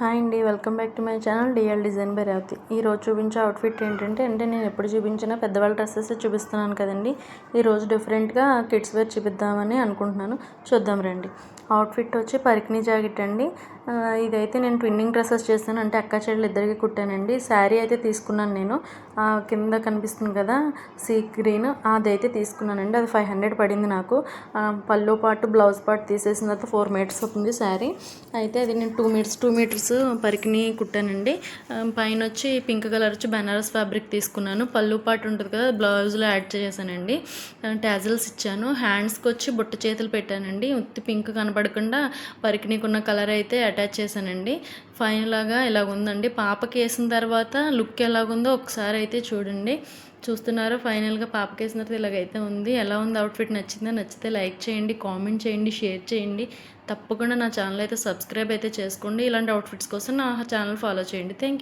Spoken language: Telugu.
హాయ్ అండి welcome back to my channel DL design by Ravathi. ఈరోజు చూపించే అవుట్ఫిట్ ఏంటంటే అంటే నేను ఎప్పుడు చూపించినా పెద్దవాళ్ళ డ్రెస్సెస్ చూపిస్తున్నాను కదండి. ఈరోజు డిఫరెంట్గా కిడ్స్ వేర్ చూపిద్దామని అనుకుంటున్నాను. చూద్దాం రండి. అవుట్ఫిట్ వచ్చి పరికిణీ జాకెట్ అండి. ఇదైతే నేను ట్విన్నింగ్ డ్రెస్సెస్ చేశాను. అంటే అక్క చెల్లెలు ఇద్దరికి కుట్టానండి. శారీ అయితే తీసుకున్నాను నేను. కింద కనిపిస్తుంది కదా సీ గ్రీన్ అదైతే తీసుకున్నానండి. అది ఫైవ్ హండ్రెడ్ పడింది నాకు. పళ్ళు పాటు బ్లౌజ్ పాటు తీసేసిన తర్వాత ఫోర్ మీటర్స్ అవుతుంది శారీ అయితే అది నేను టూ మీటర్స్ టూ మీటర్స్ పరికిని కుట్టానండి. పైన వచ్చి పింక్ కలర్ వచ్చి బెనారస్ ఫ్యాబ్రిక్ తీసుకున్నాను. పళ్ళు పాటు ఉంటుంది కదా బ్లౌజ్లో యాడ్ చేశానండి. ట్యాజల్స్ ఇచ్చాను. హ్యాండ్స్కి వచ్చి బుట్ట చేతులు పెట్టానండి. ఉత్తి పింక్ కనపడకుండా పరికినీకున్న కలర్ అయితే అటాచ్ చేశానండి. ఫైనల్గా ఇలాగ ఉందండి పాపకి వేసిన తర్వాత లుక్ ఎలాగుందో ఒకసారి అయితే చూడండి. చూస్తున్నారు? ఫైనల్గా పాపకి వేసిన తర్వాత ఇలాగైతే ఉంది. ఎలా ఉంది? అవుట్ఫిట్ నచ్చిందో? నచ్చితే లైక్ చేయండి కామెంట్ చేయండి షేర్ చేయండి. తప్పకుండా నా ఛానల్ అయితే సబ్స్క్రైబ్ అయితే చేసుకోండి. ఇలాంటి అవుట్ఫిట్స్ కోసం నా ఛానల్ ఫాలో చేయండి. Thank you